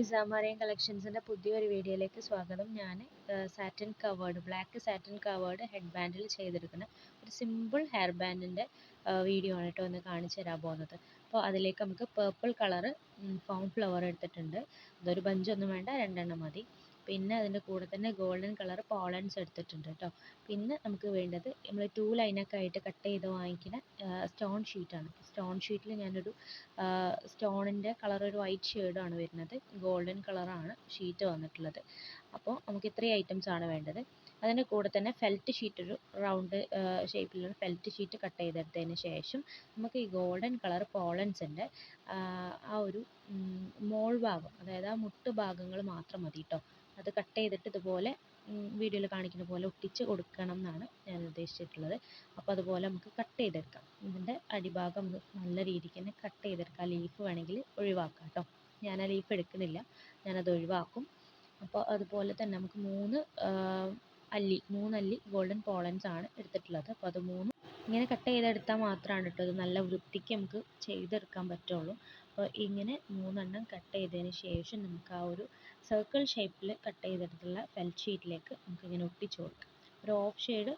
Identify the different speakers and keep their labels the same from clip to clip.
Speaker 1: ഇസാമറിയം കളക്ഷൻസിന്റെ പുതിയൊരു വീഡിയോയിലേക്ക് സ്വാഗതം. ഞാൻ satin covered black satin covered head ബാൻഡിൽ ചെയ്തെടുക്കുന്ന ഒരു സിമ്പിൾ ഹെയർ ബാൻഡിന്റെ വീഡിയോ ആണ് കേട്ടോ ഒന്ന് കാണിച്ചു തരാൻ പോകുന്നത്. അപ്പോൾ അതിലേക്ക് നമുക്ക് പേർപ്പിൾ കളറ് ഫൗൺ ഫ്ലവർ എടുത്തിട്ടുണ്ട്. അതൊരു ബഞ്ചൊന്നും വേണ്ട രണ്ടെണ്ണം മതി. പിന്നെ അതിന്റെ കൂടെ തന്നെ ഗോൾഡൻ കളർ പോളൻസ് എടുത്തിട്ടുണ്ട് കേട്ടോ. പിന്നെ നമുക്ക് വേണ്ടത് നമ്മൾ ടു ലൈനൊക്കെ ആയിട്ട് കട്ട് ചെയ്ത് വാങ്ങിക്കുന്ന സ്റ്റോൺ ഷീറ്റാണ് സ്റ്റോൺ ഷീറ്റിൽ ഞാനൊരു സ്റ്റോണിന്റെ കളർ ഒരു വൈറ്റ് ഷെയ്ഡാണ് വരുന്നത്. ഗോൾഡൻ കളറാണ് ഷീറ്റ് വന്നിട്ടുള്ളത്. അപ്പോൾ നമുക്ക് ഇത്രയും ഐറ്റംസ് ആണ് വേണ്ടത്. അതിന്റെ കൂടെ തന്നെ ഫെൽറ്റ് ഷീറ്റ് ഒരു റൗണ്ട് ഷേപ്പിലുള്ള ഫെൽറ്റ് ഷീറ്റ് കട്ട് ചെയ്തെടുത്തതിന് ശേഷം നമുക്ക് ഈ ഗോൾഡൻ കളർ പോളൻസിന്റെ ആ ഒരു മോൾ ഭാഗം അതായത് ആ മുട്ട് ഭാഗങ്ങൾ മാത്രം മതി കേട്ടോ. അത് കട്ട് ചെയ്തിട്ട് ഇതുപോലെ വീഡിയോയിൽ കാണിക്കുന്ന പോലെ ഒട്ടിച്ച് കൊടുക്കണം എന്നാണ് ഞാൻ ഉദ്ദേശിച്ചിട്ടുള്ളത്. അപ്പോൾ അതുപോലെ നമുക്ക് കട്ട് ചെയ്തെടുക്കാം. ഇതിന്റെ അടിഭാഗം നല്ല രീതിക്ക് തന്നെ കട്ട് ചെയ്തെടുക്കാം. ലീഫ് വേണമെങ്കിൽ ഒഴിവാക്കാം കേട്ടോ. ഞാൻ ആ ലീഫ് എടുക്കുന്നില്ല. ഞാനത് ഒഴിവാക്കും. അപ്പോൾ അതുപോലെ തന്നെ നമുക്ക് മൂന്ന് അല്ലി മൂന്നല്ലി ഗോൾഡൻ പോളൻസ് ആണ് എടുത്തിട്ടുള്ളത്. അപ്പോൾ അത് മൂന്നും ഇങ്ങനെ കട്ട് ചെയ്തെടുത്താൽ മാത്രമാണ് കേട്ടോ ഇത് നല്ല വൃത്തിക്ക് നമുക്ക് ചെയ്തെടുക്കാൻ പറ്റുള്ളൂ. അപ്പോൾ ഇങ്ങനെ മൂന്നെണ്ണം കട്ട് ചെയ്തതിന് ശേഷം നമുക്ക് ആ ഒരു സർക്കിൾ ഷേപ്പിൽ കട്ട് ചെയ്തെടുത്തുള്ള ഫെൽറ്റ് ഷീറ്റിലേക്ക് നമുക്ക് ഇങ്ങനെ ഒട്ടിച്ചു കൊടുക്കാം. ഒരു ഓഫ് ഷെയ്ഡ്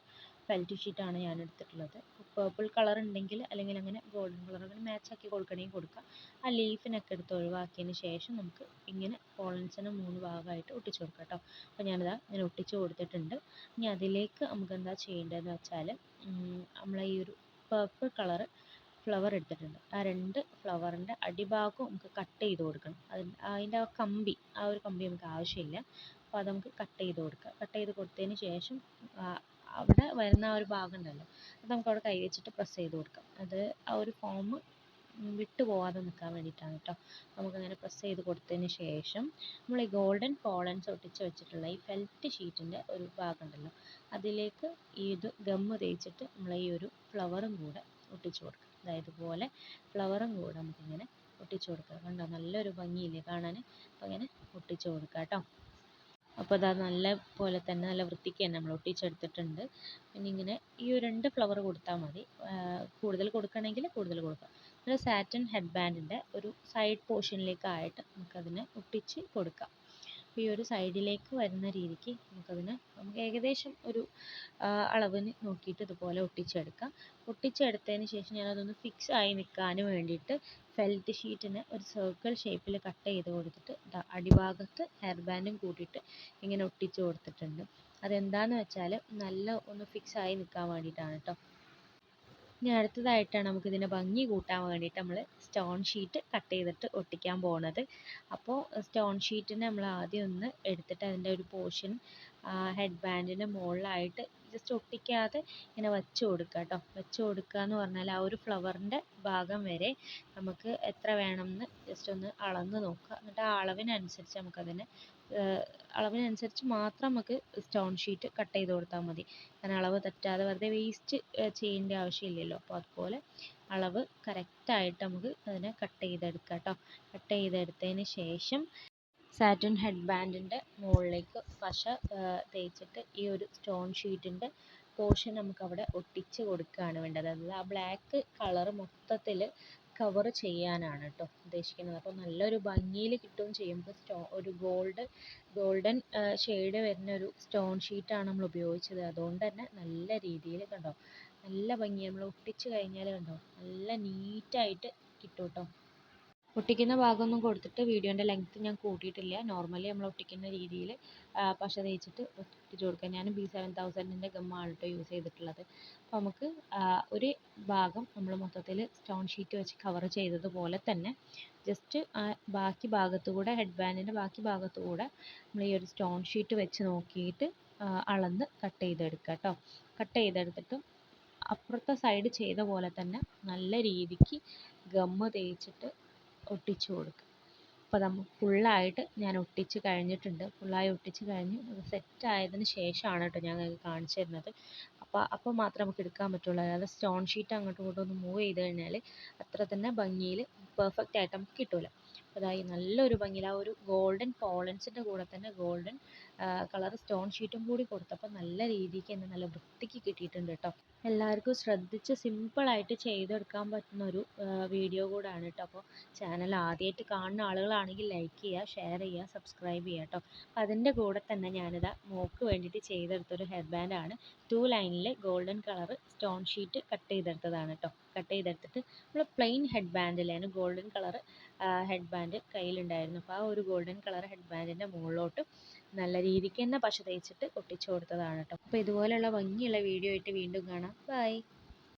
Speaker 1: ഫെൽറ്റ് ഷീറ്റാണ് ഞാൻ എടുത്തിട്ടുള്ളത്. പേർപ്പിൾ കളർ ഉണ്ടെങ്കിൽ അല്ലെങ്കിൽ അങ്ങനെ ഗോൾഡൻ കളർ അങ്ങനെ മാച്ച് ആക്കി കൊടുക്കണമെങ്കിൽ കൊടുക്കാം. ആ ലീഫിനൊക്കെ എടുത്ത് ഒഴിവാക്കിയതിന് ശേഷം നമുക്ക് ഇങ്ങനെ പോളൻസിന് മൂന്ന് ഭാഗമായിട്ട് ഒട്ടിച്ചു കൊടുക്കാം കേട്ടോ അപ്പോൾ ഞാനിതാ ഇങ്ങനെ ഒട്ടിച്ചു കൊടുത്തിട്ടുണ്ട്. ഇനി അതിലേക്ക് നമുക്ക് എന്താ ചെയ്യേണ്ടതെന്ന് വെച്ചാൽ നമ്മളെ ഈ ഒരു പേർപ്പിൾ കളർ ഫ്ലവർ എടുത്തിട്ടുണ്ട്. ആ രണ്ട് ഫ്ലവറിന്റെ അടിഭാഗവും നമുക്ക് കട്ട് ചെയ്ത് കൊടുക്കണം. അതിന്റെ അതിന്റെ ആ കമ്പി ആ ഒരു കമ്പി നമുക്ക് ആവശ്യമില്ല. അപ്പോൾ അത് നമുക്ക് കട്ട് ചെയ്ത് കൊടുക്കുക കട്ട് ചെയ്ത് കൊടുത്തതിന് ശേഷം അവിടെ വരുന്ന ആ ഒരു ഭാഗം ഉണ്ടല്ലോ അത് നമുക്ക് അവിടെ കൈ വെച്ചിട്ട് പ്രസ് ചെയ്ത് കൊടുക്കാം. അത് ആ ഒരു ഫോം വിട്ടു പോവാതെ നിൽക്കാൻ വേണ്ടിയിട്ടാണ് കേട്ടോ നമുക്കങ്ങനെ പ്രസ് ചെയ്ത് കൊടുത്തതിന് ശേഷം നമ്മൾ ഈ ഗോൾഡൻ പോളൻസ് ഒട്ടിച്ച് വെച്ചിട്ടുള്ള ഈ ഫെൽറ്റ് ഷീറ്റിന്റെ ഒരു ഭാഗം ഉണ്ടല്ലോ അതിലേക്ക് ഈ ഇത് ഗമ്മ് തേച്ചിട്ട് നമ്മൾ ഈ ഒരു ഫ്ലവറും കൂടെ ഒട്ടിച്ച് കൊടുക്കുക അതായത് ഇതുപോലെ ഫ്ലവറും കൂടെ നമുക്കിങ്ങനെ ഒട്ടിച്ച് കൊടുക്കാം. കണ്ടോ? നല്ലൊരു ഭംഗിയില്ലേ കാണാൻ? അപ്പോൾ അങ്ങനെ ഒട്ടിച്ച് കൊടുക്കുക കേട്ടോ അപ്പോൾ അത് നല്ല പോലെ തന്നെ നല്ല വൃത്തിക്ക് തന്നെ നമ്മൾ ഒട്ടിച്ചെടുത്തിട്ടുണ്ട്. പിന്നെ ഇങ്ങനെ ഈ രണ്ട് ഫ്ലവർ കൊടുത്താൽ മതി. കൂടുതൽ കൊടുക്കണമെങ്കിൽ കൂടുതൽ കൊടുക്കാം. ഒരു സാറ്റിൻ ഹെഡ് ബാൻഡിന്റെ ഒരു സൈഡ് പോർഷനിലേക്കായിട്ട് നമുക്കതിനെ ഒട്ടിച്ച് കൊടുക്കാം. ഈ ഒരു സൈഡിലേക്ക് വരുന്ന രീതിക്ക് നമുക്കതിനെ നമുക്ക് ഏകദേശം ഒരു അളവിന് നോക്കിയിട്ട് ഇതുപോലെ ഒട്ടിച്ചെടുക്കാം. ഒട്ടിച്ചെടുത്തതിന് ശേഷം ഞാനതൊന്ന് ഫിക്സ് ആയി നിൽക്കാൻ വേണ്ടിയിട്ട് ഫെൽറ്റ് ഷീറ്റിനെ ഒരു സർക്കിൾ ഷേപ്പിൽ കട്ട് ചെയ്ത് കൊടുത്തിട്ട് അടിഭാഗത്ത് ഹെയർ ബാൻഡും കൂട്ടിയിട്ട് ഇങ്ങനെ ഒട്ടിച്ച് കൊടുത്തിട്ടുണ്ട്. അതെന്താണെന്ന് വെച്ചാൽ നല്ല ഒന്ന് ഫിക്സ് ആയി നിൽക്കാൻ വേണ്ടിയിട്ടാണ് കേട്ടോ ഇനി അടുത്തതായിട്ടാണ് നമുക്ക് ഇതിന്റെ ഭംഗി കൂട്ടാൻ വേണ്ടിയിട്ട് നമ്മൾ സ്റ്റോൺ ഷീറ്റ് കട്ട് ചെയ്തിട്ട് ഒട്ടിക്കാൻ പോകുന്നത് അപ്പോൾ സ്റ്റോൺ ഷീറ്റിനെ നമ്മൾ ആദ്യം ഒന്ന് എടുത്തിട്ട് അതിന്റെ ഒരു പോർഷൻ ഹെഡ് ബാൻഡിന്റെ മുകളിലായിട്ട് ജസ്റ്റ് ഒട്ടിക്കാതെ ഇങ്ങനെ വച്ച് കൊടുക്കുക കേട്ടോ വെച്ച് കൊടുക്കുക എന്ന് പറഞ്ഞാൽ ആ ഒരു ഫ്ലവറിന്റെ ഭാഗം വരെ നമുക്ക് എത്ര വേണമെന്ന് ജസ്റ്റ് ഒന്ന് അളന്ന് നോക്കുക എന്നിട്ട് ആ അളവിനനുസരിച്ച് നമുക്കതിനെ അളവിനനുസരിച്ച് മാത്രം നമുക്ക് സ്റ്റോൺ ഷീറ്റ് കട്ട് ചെയ്ത് കൊടുത്താൽ മതി. കാരണം അളവ് തെറ്റാതെ വെറുതെ വേസ്റ്റ് ചെയ്യേണ്ട ആവശ്യമില്ലല്ലോ. അപ്പോൾ അതുപോലെ അളവ് കറക്റ്റായിട്ട് നമുക്ക് അതിനെ കട്ട് ചെയ്തെടുക്കാം കേട്ടോ കട്ട് ചെയ്തെടുത്തതിന് ശേഷം സാറ്റിൻ ഹെഡ് ബാൻഡിന്റെ മുകളിലേക്ക് പശ തേച്ചിട്ട് ഈ ഒരു സ്റ്റോൺ ഷീറ്റിന്റെ പോർഷൻ നമുക്കവിടെ ഒട്ടിച്ച് കൊടുക്കുകയാണ് വേണ്ടത്. അതായത് ആ ബ്ലാക്ക് കളർ മൊത്തത്തിൽ കവർ ചെയ്യാനാണ് കേട്ടോ ഉദ്ദേശിക്കുന്നത്. അപ്പോൾ നല്ലൊരു ഭംഗിയിൽ കിട്ടുകയും ചെയ്യും സ്റ്റോ ഒരു ഗോൾഡ് ഗോൾഡൻ ഷെയ്ഡ് വരുന്ന ഒരു സ്റ്റോൺ ഷീറ്റാണ് നമ്മൾ ഉപയോഗിച്ചത്. അതുകൊണ്ട് തന്നെ നല്ല രീതിയിൽ കണ്ടോ നല്ല ഭംഗി. നമ്മൾ ഒട്ടിച്ച് കഴിഞ്ഞാൽ കണ്ടോ നല്ല നീറ്റായിട്ട് കിട്ടും കേട്ടോ ഒട്ടിക്കുന്ന ഭാഗമൊന്നും കൊടുത്തിട്ട് വീഡിയോന്റെ ലെങ്ത്ത് ഞാൻ കൂട്ടിയിട്ടില്ല. നോർമലി നമ്മൾ ഒട്ടിക്കുന്ന രീതിയിൽ പശ തേച്ചിട്ട് ഒട്ടിച്ച് കൊടുക്കുക. ഞാൻ ബി സെവൻ തൗസൻഡിന്റെ ഗമ്മാണ് കേട്ടോ യൂസ് ചെയ്തിട്ടുള്ളത്. അപ്പോൾ നമുക്ക് ഒരു ഭാഗം നമ്മൾ മൊത്തത്തിൽ സ്റ്റോൺ ഷീറ്റ് വെച്ച് കവർ ചെയ്തതുപോലെ തന്നെ ജസ്റ്റ് ബാക്കി ഭാഗത്തുകൂടെ ഹെഡ് ബാൻഡിന്റെ ബാക്കി ഭാഗത്തുകൂടെ നമ്മൾ ഈ ഒരു സ്റ്റോൺ ഷീറ്റ് വെച്ച് നോക്കിയിട്ട് അളന്ന് കട്ട് ചെയ്തെടുക്കുക കേട്ടോ കട്ട് ചെയ്തെടുത്തിട്ട് അപ്പുറത്തെ സൈഡ് ചെയ്ത പോലെ തന്നെ നല്ല രീതിക്ക് ഗമ്മ് തേച്ചിട്ട് ഒട്ടിച്ചു കൊടുക്കുക അപ്പോൾ നമ്മൾ ഫുള്ളായിട്ട് ഞാൻ ഒട്ടിച്ച് കഴിഞ്ഞിട്ടുണ്ട്. ഫുള്ളായി ഒട്ടിച്ച് കഴിഞ്ഞ് അത് സെറ്റ് ആയതിന് ശേഷമാണ് കേട്ടോ ഞാൻ കാണിച്ചു തരുന്നത്. അപ്പോൾ അപ്പോൾ മാത്രമേ നമുക്ക് എടുക്കാൻ പറ്റുള്ളൂ. അതായത് സ്റ്റോൺ ഷീറ്റ് അങ്ങോട്ടും ഇങ്ങോട്ടും ഒന്ന് മൂവ് ചെയ്ത് കഴിഞ്ഞാൽ അത്ര തന്നെ ഭംഗിയിൽ പെർഫെക്റ്റ് ആയിട്ട് നമുക്ക് കിട്ടില്ല അതായി നല്ലൊരു ഭംഗിയിൽ ആ ഒരു ഗോൾഡൻ പോളൻസിന്റെ കൂടെ തന്നെ ഗോൾഡൻ കളർ സ്റ്റോൺ ഷീറ്റും കൂടി കൊടുത്തപ്പോൾ നല്ല രീതിക്ക് തന്നെ നല്ല വൃത്തിക്ക് കിട്ടിയിട്ടുണ്ട് കേട്ടോ എല്ലാവർക്കും ശ്രദ്ധിച്ച് സിമ്പിളായിട്ട് ചെയ്തെടുക്കാൻ പറ്റുന്ന ഒരു വീഡിയോ കൂടാണ് കേട്ടോ അപ്പോൾ ചാനൽ ആദ്യമായിട്ട് കാണുന്ന ആളുകളാണെങ്കിൽ ലൈക്ക് ചെയ്യുക ഷെയർ ചെയ്യുക സബ്സ്ക്രൈബ് ചെയ്യുക കേട്ടോ അപ്പോൾ അതിന്റെ കൂടെ തന്നെ ഞാനിതാ മോക്ക് വേണ്ടിയിട്ട് ചെയ്തെടുത്തൊരു ഹെയർ ബാൻഡാണ് ടു ലൈനിൽ golden colour stone sheet cut ചെയ്തെടുത്തതാണ് കേട്ടോ കട്ട് ചെയ്തെടുത്തിട്ട് നമ്മൾ പ്ലെയിൻ ഹെഡ് ബാൻഡിലാണ് ഗോൾഡൻ കളർ ഹെഡ് ബാൻഡ് കയ്യിലുണ്ടായിരുന്നു അപ്പോൾ ആ ഒരു ഗോൾഡൻ കളർ ഹെഡ് ബാൻഡിന്റെ മുകളിലോട്ട് നല്ല രീതിക്ക് തന്നെ പശ തേച്ചിട്ട് ഒട്ടിച്ചു കൊടുത്തതാണ് കേട്ടോ അപ്പോൾ ഇതുപോലെയുള്ള ഭംഗിയുള്ള വീഡിയോ ആയിട്ട് വീണ്ടും കാണാം. ബൈ